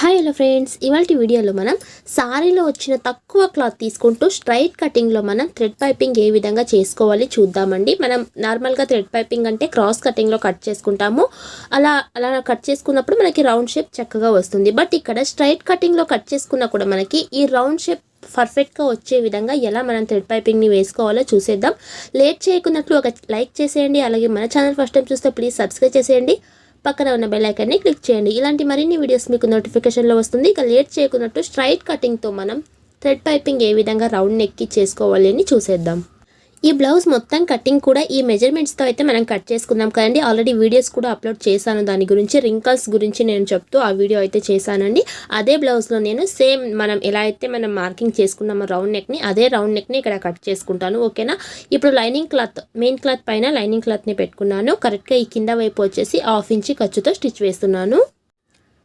Hi hello friends ఇవాళ వీడియోలో మనం సారీలో వచ్చిన తక్కువ క్లాత్ తీసుకుంటూ స్ట్రైట్ కటింగ్లో మనం థ్రెడ్ పైపింగ్ ఏ విధంగా చేసుకోవాలి చూద్దామండి. మనం నార్మల్గా థ్రెడ్ పైపింగ్ అంటే క్రాస్ కటింగ్లో కట్ చేసుకుంటాము. అలా అలా కట్ చేసుకున్నప్పుడు మనకి రౌండ్ షేప్ చక్కగా వస్తుంది. బట్ ఇక్కడ స్ట్రైట్ కటింగ్లో కట్ చేసుకున్నా కూడా మనకి ఈ రౌండ్ షేప్ పర్ఫెక్ట్గా వచ్చే విధంగా ఎలా మనం థ్రెడ్ పైపింగ్ని వేసుకోవాలో చూసేద్దాం. లేట్ చేయకున్నట్లు ఒక లైక్ చేసేయండి. అలాగే మన ఛానల్ ఫస్ట్ టైం చూస్తే ప్లీజ్ సబ్స్క్రైబ్ చేసేయండి. పక్కన ఉన్న బెల్ ఐకాన్ని క్లిక్ చేయండి. ఇలాంటి మరిన్ని వీడియోస్ మీకు నోటిఫికేషన్లో వస్తుంది. ఇక లేట్ చేయకున్నట్టు స్ట్రైట్ కటింగ్తో మనం థ్రెడ్ పైపింగ్ ఏ విధంగా రౌండ్ నెక్కి చేసుకోవాలి అని చూసేద్దాం. ఈ బ్లౌజ్ మొత్తం కటింగ్ కూడా ఈ మెజర్మెంట్స్తో అయితే మనం కట్ చేసుకుందాం కదండి. ఆల్రెడీ వీడియోస్ కూడా అప్లోడ్ చేశాను. దాని గురించి రింకల్స్ గురించి నేను చెప్తూ ఆ వీడియో అయితే చేశానండి. అదే బ్లౌజ్లో నేను సేమ్ మనం ఎలా అయితే మనం మార్కింగ్ చేసుకున్నామో రౌండ్ నెక్ని అదే రౌండ్ నెక్ని ఇక్కడ కట్ చేసుకుంటాను. ఓకేనా ఇప్పుడు లైనింగ్ క్లాత్ మెయిన్ క్లాత్ పైన లైనింగ్ క్లాత్ని పెట్టుకున్నాను. కరెక్ట్గా ఈ కింద వైపు వచ్చేసి హాఫ్ ఇంచి ఖర్చుతో స్టిచ్ వేస్తున్నాను.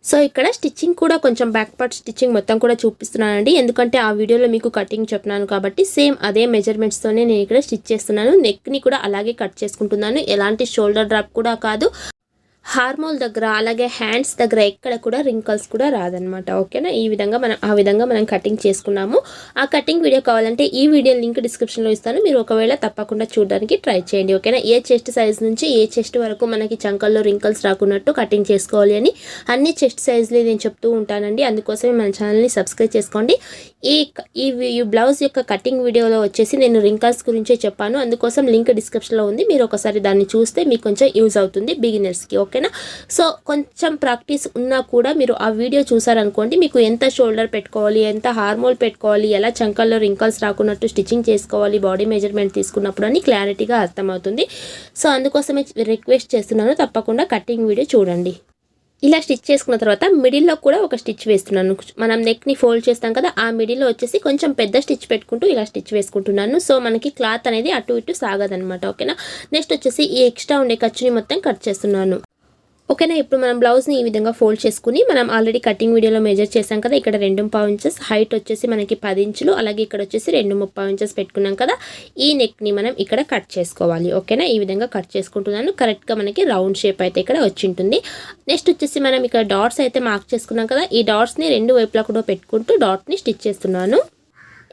సో ఇక్కడ స్టిచ్చింగ్ కూడా కొంచెం బ్యాక్ పార్ట్ స్టిచ్చింగ్ మొత్తం కూడా చూపిస్తున్నానండి. ఎందుకంటే ఆ వీడియోలో మీకు కటింగ్ చెప్పినాను కాబట్టి సేమ్ అదే మెజర్మెంట్స్తోనే నేను ఇక్కడ స్టిచ్ చేస్తున్నాను. నెక్ని కూడా అలాగే కట్ చేసుకుంటున్నాను. ఎలాంటి షోల్డర్ డ్రాప్ కూడా కాదు. హార్మోల్ దగ్గర అలాగే హ్యాండ్స్ దగ్గర ఎక్కడ కూడా రింకల్స్ కూడా రాదనమాట ఓకేనా? ఈ విధంగా మనం ఆ విధంగా మనం కటింగ్ చేసుకున్నాము. ఆ కటింగ్ వీడియో కావాలంటే ఈ వీడియో లింక్ డిస్క్రిప్షన్లో ఇస్తాను. మీరు ఒకవేళ తప్పకుండా చూడడానికి ట్రై చేయండి ఓకేనా? ఏ చెస్ట్ సైజ్ నుంచి ఏ చెస్ట్ వరకు మనకి చంకల్లో రింకల్స్ రాకున్నట్టు కటింగ్ చేసుకోవాలి అని అన్ని చెస్ట్ సైజులు నేను చెప్తూ ఉంటానండి. అందుకోసమే మన ఛానల్ని సబ్స్క్రైబ్ చేసుకోండి. ఈ ఈ బ్లౌజ్ యొక్క కటింగ్ వీడియోలో వచ్చేసి నేను రింకల్స్ గురించే చెప్పాను. అందుకోసం లింక్ డిస్క్రిప్షన్లో ఉంది. మీరు ఒకసారి దాన్ని చూస్తే మీకు కొంచెం యూజ్ అవుతుంది బిగినర్స్కి ఓకే ఓకేనా? సో కొంచెం ప్రాక్టీస్ ఉన్నా కూడా మీరు ఆ వీడియో చూసారనుకోండి మీకు ఎంత షోల్డర్ పెట్టుకోవాలి ఎంత హార్మోల్ పెట్టుకోవాలి ఎలా చంకల్లో రింకల్స్ రాకున్నట్టు స్టిచ్చింగ్ చేసుకోవాలి బాడీ మెజర్మెంట్ తీసుకున్నప్పుడు అని క్లారిటీగా అర్థమవుతుంది. సో అందుకోసమే రిక్వెస్ట్ చేస్తున్నాను తప్పకుండా కటింగ్ వీడియో చూడండి. ఇలా స్టిచ్ చేసుకున్న తర్వాత మిడిల్లో కూడా ఒక స్టిచ్ వేస్తున్నాను. మనం నెక్ని ఫోల్డ్ చేస్తాం కదా ఆ మిడిల్లో వచ్చేసి కొంచెం పెద్ద స్టిచ్ పెట్టుకుంటూ ఇలా స్టిచ్ వేసుకుంటున్నాను. సో మనకి క్లాత్ అనేది అటు ఇటు సాగదనమాట ఓకేనా? నెక్స్ట్ వచ్చేసి ఈ ఎక్స్ట్రా ఉండే ఖర్చుని మొత్తం కట్ చేస్తున్నాను. ఓకేనా ఇప్పుడు మనం బ్లౌజ్ని ఈ విధంగా ఫోల్డ్ చేసుకుని మనం ఆల్రెడీ కటింగ్ వీడియోలో మెజర్ చేసాం కదా ఇక్కడ రెండు ముప్పావు ఇంచెస్ హైట్ వచ్చేసి మనకి పది ఇంచులు అలాగే ఇక్కడ వచ్చేసి రెండు ముప్పావు ఇంచెస్ పెట్టుకున్నాం కదా ఈ నెక్ని మనం ఇక్కడ కట్ చేసుకోవాలి ఓకేనా? ఈ విధంగా కట్ చేసుకుంటున్నాను. కరెక్ట్గా మనకి రౌండ్ షేప్ అయితే ఇక్కడ వచ్చింటుంది. నెక్స్ట్ వచ్చేసి మనం ఇక్కడ డాట్స్ అయితే మార్క్ చేసుకున్నాం కదా ఈ డాట్స్ని రెండు వైపులా కూడా పెట్టుకుంటూ డాట్ని స్టిచ్ చేస్తున్నాను.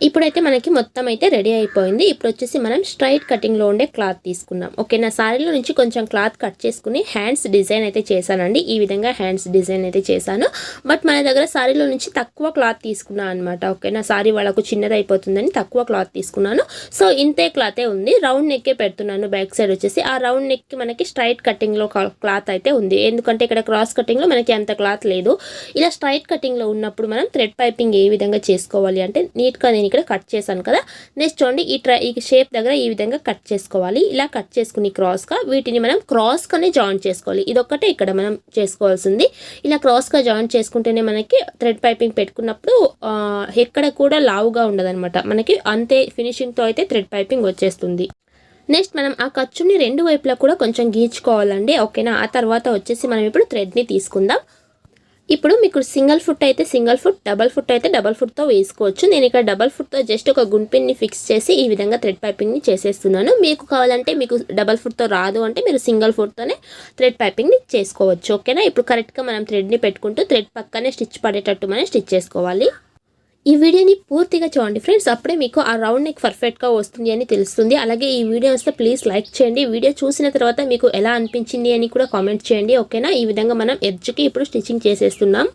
ఇప్పుడైతే మనకి మొత్తం అయితే రెడీ అయిపోయింది. ఇప్పుడు వచ్చేసి మనం స్ట్రైట్ కటింగ్లో ఉండే క్లాత్ తీసుకున్నాం ఓకే నా శారీలో నుంచి కొంచెం క్లాత్ కట్ చేసుకుని హ్యాండ్స్ డిజైన్ అయితే చేశానండి. ఈ విధంగా హ్యాండ్స్ డిజైన్ అయితే చేశాను. బట్ మన దగ్గర శారీలో నుంచి తక్కువ క్లాత్ తీసుకున్నాను అనమాట ఓకే నా శారీ వాళ్ళకు చిన్నది అయిపోతుందని తక్కువ క్లాత్ తీసుకున్నాను. సో ఇంతే క్లాతే ఉంది. రౌండ్ నెక్కే పెడుతున్నాను బ్యాక్ సైడ్ వచ్చేసి. ఆ రౌండ్ నెక్కి మనకి స్ట్రైట్ కటింగ్లో క్లాత్ అయితే ఉంది. ఎందుకంటే ఇక్కడ క్రాస్ కటింగ్లో మనకి అంత క్లాత్ లేదు. ఇలా స్ట్రైట్ కటింగ్లో ఉన్నప్పుడు మనం థ్రెడ్ పైపింగ్ ఏ విధంగా చేసుకోవాలి అంటే నీట్గా నేను ఇక్కడ కట్ చేశాను కదా. నెక్స్ట్ చూడండి ఈ ట్రై ఈ షేప్ దగ్గర ఈ విధంగా కట్ చేసుకోవాలి. ఇలా కట్ చేసుకుని క్రాస్గా వీటిని మనం క్రాస్గానే జాయిన్ చేసుకోవాలి. ఇదొక్కటే ఇక్కడ మనం చేసుకోవాల్సింది. ఇలా క్రాస్గా జాయిన్ చేసుకుంటేనే మనకి థ్రెడ్ పైపింగ్ పెట్టుకున్నప్పుడు ఎక్కడ కూడా లావుగా ఉండదనమాట మనకి అంతే ఫినిషింగ్తో అయితే థ్రెడ్ పైపింగ్ వచ్చేస్తుంది. నెక్స్ట్ మనం ఆ ఖర్చుని రెండు వైపులా కూడా కొంచెం గీచుకోవాలండి. ఓకేనా? ఆ తర్వాత వచ్చేసి మనం ఇప్పుడు థ్రెడ్ని తీసుకుందాం. ఇప్పుడు మీకు సింగిల్ ఫుట్ అయితే సింగిల్ ఫుట్ డబల్ ఫుట్ అయితే డబల్ ఫుట్తో వేసుకోవచ్చు. నేను ఇక్కడ డబల్ ఫుట్తో జస్ట్ ఒక గుంపిన్ని ఫిక్స్ చేసి ఈ విధంగా థ్రెడ్ పైపింగ్ని చేసేస్తున్నాను. మీకు కావాలంటే మీకు డబల్ ఫుట్తో రాదు అంటే మీరు సింగిల్ ఫుట్తోనే థ్రెడ్ పైపింగ్ని చేసుకోవచ్చు. ఓకేనా? ఇప్పుడు కరెక్ట్గా మనం థ్రెడ్ని పెట్టుకుంటూ థ్రెడ్ పక్కనే స్టిచ్ పడేటట్టు మనం స్టిచ్ చేసుకోవాలి. ఈ వీడియోని పూర్తిగా చూడండి. ఫ్రెండ్స్ అప్పుడే మీకు ఆ రౌండ్ నెక్ పర్ఫెక్ట్గా వస్తుంది అని తెలుస్తుంది. అలాగే ఈ వీడియో వస్తే ప్లీజ్ లైక్ చేయండి. వీడియో చూసిన తర్వాత మీకు ఎలా అనిపించింది అని కూడా కామెంట్ చేయండి ఓకేనా ఈ విధంగా మనం ఎడ్జ్కి ఇప్పుడు స్టిచ్చింగ్ చేసేస్తున్నాం.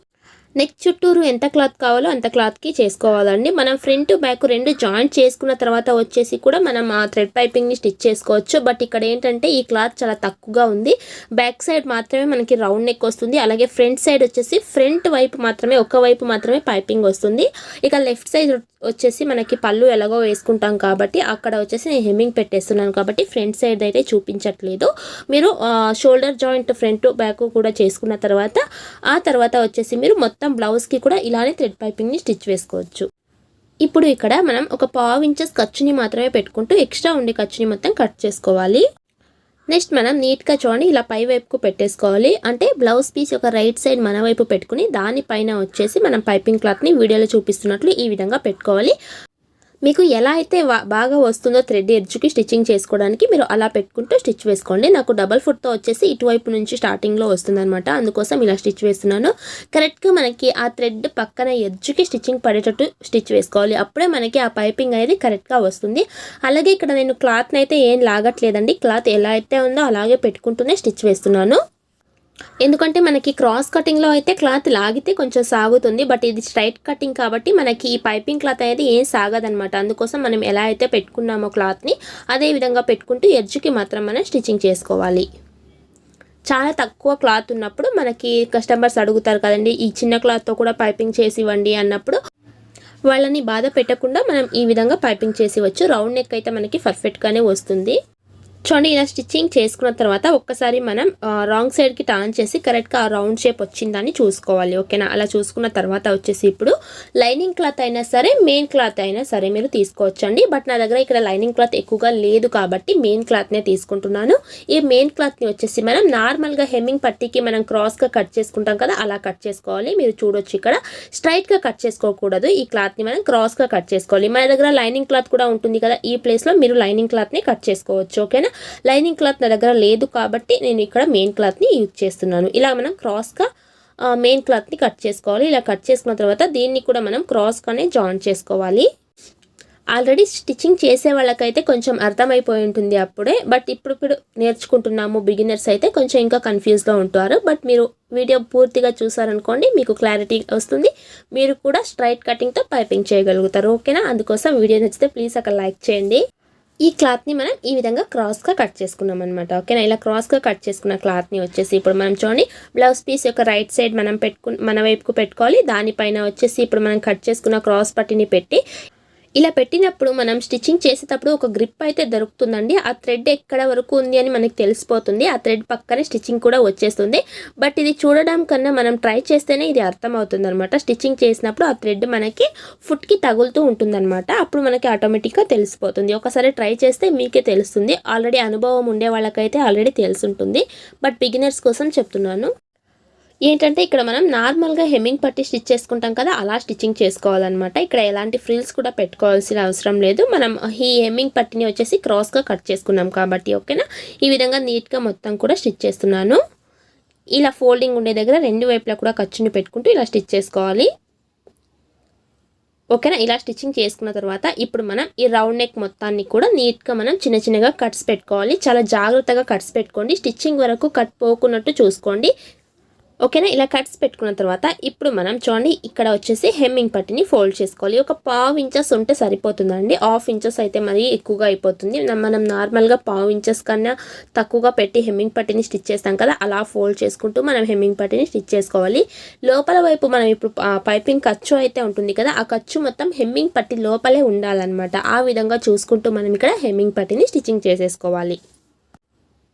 నెక్ చుట్టూరు ఎంత క్లాత్ కావాలో అంత క్లాత్కి చేసుకోవాలండి. మనం ఫ్రంట్ బ్యాక్ రెండు జాయింట్ చేసుకున్న తర్వాత వచ్చేసి కూడా మనం ఆ థ్రెడ్ పైపింగ్ని స్టిచ్ చేసుకోవచ్చు. బట్ ఇక్కడ ఏంటంటే ఈ క్లాత్ చాలా తక్కువగా ఉంది. బ్యాక్ సైడ్ మాత్రమే మనకి రౌండ్ నెక్ వస్తుంది. అలాగే ఫ్రంట్ సైడ్ వచ్చేసి ఫ్రంట్ వైపు మాత్రమే ఒక వైపు మాత్రమే పైపింగ్ వస్తుంది. ఇక లెఫ్ట్ సైడ్ వచ్చేసి మనకి పళ్ళు ఎలాగో వేసుకుంటాం కాబట్టి అక్కడ వచ్చేసి నేను హెమ్మింగ్ పెట్టేస్తున్నాను కాబట్టి ఫ్రంట్ సైడ్ అయితే చూపించట్లేదు. మీరు షోల్డర్ జాయింట్ ఫ్రంట్ బ్యాక్ కూడా చేసుకున్న తర్వాత ఆ తర్వాత వచ్చేసి మీరు మొత్తం బ్లౌజ్కి కూడా ఇలానే థ్రెడ్ పైపింగ్ని స్టిచ్ వేసుకోవచ్చు. ఇప్పుడు ఇక్కడ మనం ఒక పావు ఇంచెస్ ఖర్చుని మాత్రమే పెట్టుకుంటూ ఎక్స్ట్రా ఉండే ఖర్చుని మొత్తం కట్ చేసుకోవాలి. నెక్స్ట్ మనం నీట్గా చూడండి ఇలా పై వైపుకు పెట్టేసుకోవాలి. అంటే బ్లౌజ్ పీస్ ఒక రైట్ సైడ్ మన వైపు పెట్టుకుని దానిపైన వచ్చేసి మనం పైపింగ్ క్లాత్ని వీడియోలో చూపిస్తున్నట్లు ఈ విధంగా పెట్టుకోవాలి. మీకు ఎలా అయితే బాగా వస్తుందో థ్రెడ్ ఎడ్జ్కి స్టిచ్చింగ్ చేసుకోవడానికి మీరు అలా పెట్టుకుంటూ స్టిచ్ వేసుకోండి. నాకు డబల్ ఫుట్తో వచ్చేసి ఇటువైపు నుంచి స్టార్టింగ్లో వస్తుందనమాట అందుకోసం ఇలా స్టిచ్ వేస్తున్నాను. కరెక్ట్గా మనకి ఆ థ్రెడ్ పక్కన ఎడ్జ్కి స్టిచ్చింగ్ పడేటట్టు స్టిచ్ వేసుకోవాలి. అప్పుడే మనకి ఆ పైపింగ్ అనేది కరెక్ట్గా వస్తుంది. అలాగే ఇక్కడ నేను క్లాత్ని అయితే ఏం లాగట్లేదండి. క్లాత్ ఎలా అయితే ఉందో అలాగే పెట్టుకుంటూనే స్టిచ్ వేస్తున్నాను. ఎందుకంటే మనకి క్రాస్ కటింగ్లో అయితే క్లాత్ లాగితే కొంచెం సాగుతుంది బట్ ఇది స్ట్రైట్ కటింగ్ కాబట్టి మనకి ఈ పైపింగ్ క్లాత్ అనేది ఏం సాగదనమాట అందుకోసం మనం ఎలా అయితే పెట్టుకున్నామో క్లాత్ని అదే విధంగా పెట్టుకుంటూ ఎడ్జ్కి మాత్రం మనం స్టిచ్చింగ్ చేసుకోవాలి. చాలా తక్కువ క్లాత్ ఉన్నప్పుడు మనకి కస్టమర్స్ అడుగుతారు కదండి ఈ చిన్న క్లాత్తో కూడా పైపింగ్ చేసి ఇవ్వండి అన్నప్పుడు. వాళ్ళని బాధ పెట్టకుండా మనం ఈ విధంగా పైపింగ్ చేసి వచ్చు రౌండ్ నెక్ అయితే మనకి పర్ఫెక్ట్గానే వస్తుంది. చూడండి ఇలా స్టిచ్చింగ్ చేసుకున్న తర్వాత ఒక్కసారి మనం రాంగ్ సైడ్కి టర్న్ చేసి కరెక్ట్గా ఆ రౌండ్ షేప్ వచ్చిందని చూసుకోవాలి ఓకేనా? అలా చూసుకున్న తర్వాత వచ్చేసి ఇప్పుడు లైనింగ్ క్లాత్ అయినా సరే మెయిన్ క్లాత్ అయినా సరే మీరు తీసుకోవచ్చండి. బట్ నా దగ్గర ఇక్కడ లైనింగ్ క్లాత్ ఎక్కువగా లేదు కాబట్టి మెయిన్ క్లాత్నే తీసుకుంటున్నాను. ఈ మెయిన్ క్లాత్ని వచ్చేసి మనం నార్మల్గా హెమ్మింగ్ పట్టీకి మనం క్రాస్గా కట్ చేసుకుంటాం కదా అలా కట్ చేసుకోవాలి. మీరు చూడొచ్చు ఇక్కడ. స్ట్రైట్గా కట్ చేసుకోకూడదు. ఈ క్లాత్ని మనం క్రాస్గా కట్ చేసుకోవాలి. మన దగ్గర లైనింగ్ క్లాత్ కూడా ఉంటుంది కదా ఈ ప్లేస్లో మీరు లైనింగ్ క్లాత్ని కట్ చేసుకోవచ్చు ఓకేనా? లైనింగ్ క్లాత్ నా దగ్గర లేదు కాబట్టి నేను ఇక్కడ మెయిన్ క్లాత్ని యూజ్ చేస్తున్నాను. ఇలా మనం క్రాస్గా మెయిన్ క్లాత్ని కట్ చేసుకోవాలి. ఇలా కట్ చేసుకున్న తర్వాత దీన్ని కూడా మనం క్రాస్గానే జాయిన్ చేసుకోవాలి. ఆల్రెడీ స్టిచ్చింగ్ చేసే వాళ్ళకైతే కొంచెం అర్థమైపోయి ఉంటుంది అప్పుడే. బట్ ఇప్పుడు ఇప్పుడు నేర్చుకుంటున్నాము బిగినర్స్ అయితే కొంచెం ఇంకా కన్ఫ్యూజ్లో ఉంటారు. బట్ మీరు వీడియో పూర్తిగా చూసారనుకోండి మీకు క్లారిటీ వస్తుంది. మీరు కూడా స్ట్రైట్ కటింగ్తో పైపింగ్ చేయగలుగుతారు. ఓకేనా? అందుకోసం వీడియో నచ్చితే ప్లీజ్ అక్కడ లైక్ చేయండి. ఈ క్లాత్ని మనం ఈ విధంగా క్రాస్గా కట్ చేసుకున్నాం అనమాట ఓకేనా? ఇలా క్రాస్గా కట్ చేసుకున్న క్లాత్ని వచ్చేసి ఇప్పుడు మనం చూడండి బ్లౌజ్ పీస్ యొక్క రైట్ సైడ్ మనం పెట్టుకు మన వైపుకు పెట్టుకోవాలి దానిపైన వచ్చేసి ఇప్పుడు మనం కట్ చేసుకున్న క్రాస్ పట్టిని పెట్టి ఇలా పెట్టినప్పుడు మనం స్టిచ్చింగ్ చేసేటప్పుడు ఒక గ్రిప్ అయితే దొరుకుతుందండి. ఆ థ్రెడ్ ఎక్కడ వరకు ఉంది అని మనకి తెలిసిపోతుంది. ఆ థ్రెడ్ పక్కనే స్టిచ్చింగ్ కూడా వచ్చేస్తుంది. బట్ ఇది చూడడం కన్నా మనం ట్రై చేస్తేనే ఇది అర్థమవుతుంది అనమాట స్టిచ్చింగ్ చేసినప్పుడు ఆ థ్రెడ్ మనకి ఫుట్కి తగులుతూ ఉంటుందన్నమాట. అప్పుడు మనకి ఆటోమేటిక్గా తెలిసిపోతుంది. ఒకసారి ట్రై చేస్తే మీకే తెలుస్తుంది. ఆల్రెడీ అనుభవం ఉండే వాళ్ళకైతే ఆల్రెడీ తెలుసుంటుంది. బట్ బిగినర్స్ కోసం చెప్తున్నాను. ఏంటంటే ఇక్కడ మనం నార్మల్గా హెమ్మింగ్ పట్టి స్టిచ్ చేసుకుంటాం కదా అలా స్టిచ్చింగ్ చేసుకోవాలన్నమాట. ఇక్కడ ఎలాంటి ఫ్రిల్స్ కూడా పెట్టుకోవాల్సిన అవసరం లేదు. మనం ఈ హెమ్మింగ్ పట్టిని వచ్చేసి క్రాస్గా కట్ చేసుకున్నాం కాబట్టి ఓకేనా? ఈ విధంగా నీట్గా మొత్తం కూడా స్టిచ్ చేస్తున్నాను. ఇలా ఫోల్డింగ్ ఉండే దగ్గర రెండు వైపులా కూడా ఖర్చుని పెట్టుకుంటూ ఇలా స్టిచ్ చేసుకోవాలి. ఓకేనా? ఇలా స్టిచ్చింగ్ చేసుకున్న తర్వాత ఇప్పుడు మనం ఈ రౌండ్ నెక్ మొత్తాన్ని కూడా నీట్గా మనం చిన్న చిన్నగా కట్స్ పెట్టుకోవాలి. చాలా జాగ్రత్తగా కట్స్ పెట్టుకోండి. స్టిచ్చింగ్ వరకు కట్ పోకున్నట్టు చూసుకోండి. ఓకేనా? ఇలా కట్స్ పెట్టుకున్న తర్వాత ఇప్పుడు మనం చూడండి ఇక్కడ వచ్చేసి హెమ్మింగ్ పట్టిని ఫోల్డ్ చేసుకోవాలి. ఒక పావు ఇంచెస్ ఉంటే సరిపోతుందండి. హాఫ్ ఇంచెస్ అయితే మరీ ఎక్కువగా అయిపోతుంది. మనం నార్మల్గా పావు ఇంచెస్ కన్నా తక్కువగా పెట్టి హెమ్మింగ్ పట్టిని స్టిచ్ చేస్తాం కదా అలా ఫోల్డ్ చేసుకుంటూ మనం హెమ్మింగ్ పట్టిని స్టిచ్ చేసుకోవాలి. లోపల వైపు మనం ఇప్పుడు పైపింగ్ ఖర్చు అయితే ఉంటుంది కదా ఆ ఖర్చు మొత్తం హెమ్మింగ్ పట్టి లోపలే ఉండాలన్నమాట. ఆ విధంగా చూసుకుంటూ మనం ఇక్కడ హెమ్మింగ్ పట్టిని స్టిచ్చింగ్ చేసేసుకోవాలి.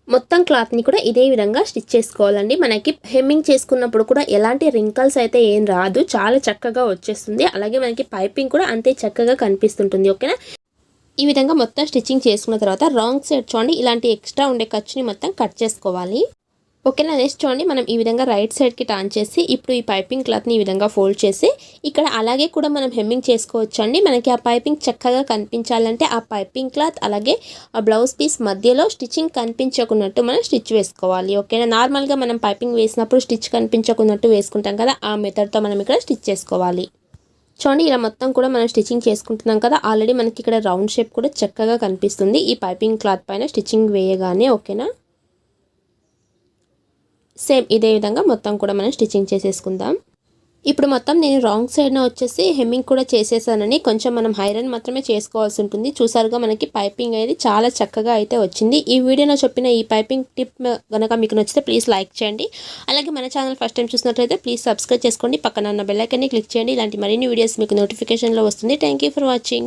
మొత్తం క్లాత్ని కూడా ఇదే విధంగా స్టిచ్ చేసుకోవాలండి. మనకి హెమ్మింగ్ చేసుకున్నప్పుడు కూడా ఎలాంటి రింకల్స్ అయితే ఏం రాదు. చాలా చక్కగా వచ్చేస్తుంది. అలాగే మనకి పైపింగ్ కూడా అంతే చక్కగా కనిపిస్తుంటుంది. ఓకేనా? ఈ విధంగా మొత్తం స్టిచ్చింగ్ చేసుకున్న తర్వాత రాంగ్ సైడ్ చూడండి. ఇలాంటి ఎక్స్ట్రా ఉండే ఖర్చుని మొత్తం కట్ చేసుకోవాలి. ఓకేనా నెక్స్ట్ చూడండి మనం ఈ విధంగా రైట్ సైడ్కి టర్న్ చేసి ఇప్పుడు ఈ పైపింగ్ క్లాత్ని ఈ విధంగా ఫోల్డ్ చేసి ఇక్కడ అలాగే కూడా మనం హెమ్మింగ్ చేసుకోవచ్చు అండి మనకి ఆ పైపింగ్ చక్కగా కనిపించాలంటే ఆ పైపింగ్ క్లాత్ అలాగే ఆ బ్లౌజ్ పీస్ మధ్యలో స్టిచ్చింగ్ కనిపించకున్నట్టు మనం స్టిచ్ వేసుకోవాలి. ఓకేనా? నార్మల్గా మనం పైపింగ్ వేసినప్పుడు స్టిచ్ కనిపించకున్నట్టు వేసుకుంటాం కదా ఆ మెథడ్తో మనం ఇక్కడ స్టిచ్ చేసుకోవాలి. చూడండి ఇలా మొత్తం కూడా మనం స్టిచ్చింగ్ చేసుకుంటున్నాం కదా ఆల్రెడీ మనకి ఇక్కడ రౌండ్ షేప్ కూడా చక్కగా కనిపిస్తుంది. ఈ పైపింగ్ క్లాత్ పైన స్టిచ్చింగ్ వేయగానే ఓకేనా? సేమ్ ఇదే విధంగా మొత్తం కూడా మనం స్టిచ్చింగ్ చేసేసుకుందాం. ఇప్పుడు మొత్తం నేను రాంగ్ సైడ్న వచ్చేసి హెమ్మింగ్ కూడా చేసేసానని కొంచెం మనం హైరన్ మాత్రమే చేసుకోవాల్సి ఉంటుంది. చూసారుగా మనకి పైపింగ్ అనేది చాలా చక్కగా అయితే వచ్చింది. ఈ వీడియోలో చెప్పిన ఈ పైపింగ్ టిప్ కనుక మీకు నచ్చితే ప్లీజ్ లైక్ చేయండి. అలాగే మన ఛానల్ ఫస్ట్ టైం చూసినట్లయితే ప్లీజ్ సబ్స్క్రైబ్ చేసుకోండి. పక్కన ఉన్న బెల్లైకన్ని క్లిక్ చేయండి. ఇలాంటి మరిన్ని వీడియోస్ మీకు నోటిఫికేషన్లో వస్తుంది. Thank you for watching.